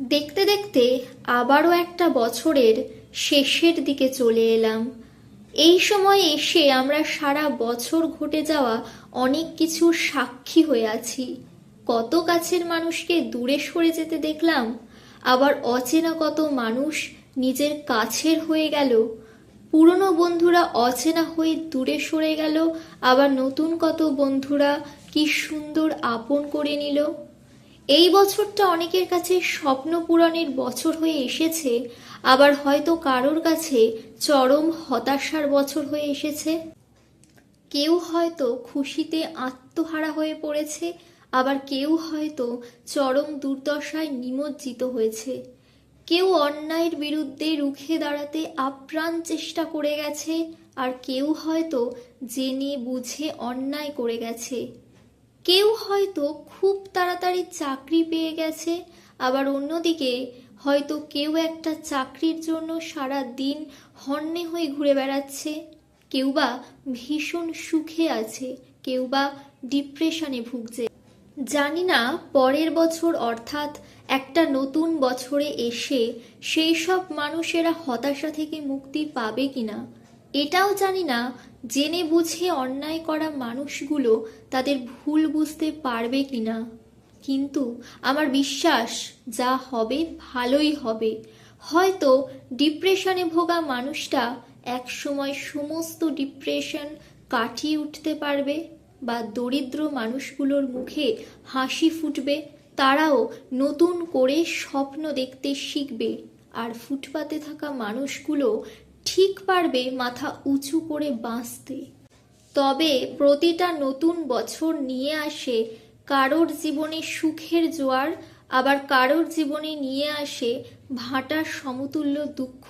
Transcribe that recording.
দেখতে দেখতে আবারও একটা বছরের শেষের দিকে চলে এলাম। এই সময় এসে আমরা সারা বছর ঘটে যাওয়া অনেক কিছুর সাক্ষী হয়ে আছি। কত কাছের মানুষকে দূরে সরে যেতে দেখলাম, আবার অচেনা কত মানুষ নিজের কাছের হয়ে গেল। পুরনো বন্ধুরা অচেনা হয়ে দূরে সরে গেল, আবার নতুন কত বন্ধুরা কি সুন্দর আপন করে নিল। এই বছরটা অনেকের কাছে স্বপ্ন পূরণের বছর হয়ে এসেছে, আবার হয়তো কারোর কাছে চরম হতাশার বছর হয়ে এসেছে। কেউ হয়তো খুশিতে আত্মহারা হয়ে পড়েছে, আবার কেউ হয়তো চরম দুর্দশায় নিমজ্জিত হয়েছে। কেউ অন্যায়ের বিরুদ্ধে রুখে দাঁড়াতে আপ্রাণ চেষ্টা করে গেছে, আর কেউ হয়তো জেনে বুঝে অন্যায় করে গেছে। কেউ হয়তো খুব তাড়াতাড়ি চাকরি পেয়ে গেছে, আবার অন্যদিকে হয়তো কেউ একটা চাকরির জন্য সারা দিন হন্যে হয়ে ঘুরে বেড়াচ্ছে। কেউ বা ভীষণ সুখে আছে, কেউ বা ডিপ্রেশনে ভুগছে। জানি না পরের বছর অর্থাৎ একটা নতুন বছরে এসে সেই সব মানুষেরা হতাশা থেকে মুক্তি পাবে কিনা। এটাও জানি না জেনে বুঝে অন্যায় করা মানুষগুলো তাদের ভুল বুঝতে পারবে কিনা। কিন্তু আমার বিশ্বাস, যা হবে ভালোই হবে। হয়তো ডিপ্রেশনে ভোগা মানুষটা একসময় সমস্ত ডিপ্রেশন কাটিয়ে উঠতে পারবে বা দরিদ্র মানুষগুলোর মুখে হাসি ফুটবে, তারাও নতুন করে স্বপ্ন দেখতে শিখবে। আর ফুটপাতে থাকা মানুষগুলো ঠিক পারবে মাথা উঁচু করে বাঁচতে। তবে প্রতিটা নতুন বছর নিয়ে আসে কারোর জীবনে সুখের জোয়ার, আবার কারোর জীবনে নিয়ে আসে ভাটার সমতুল্য দুঃখ।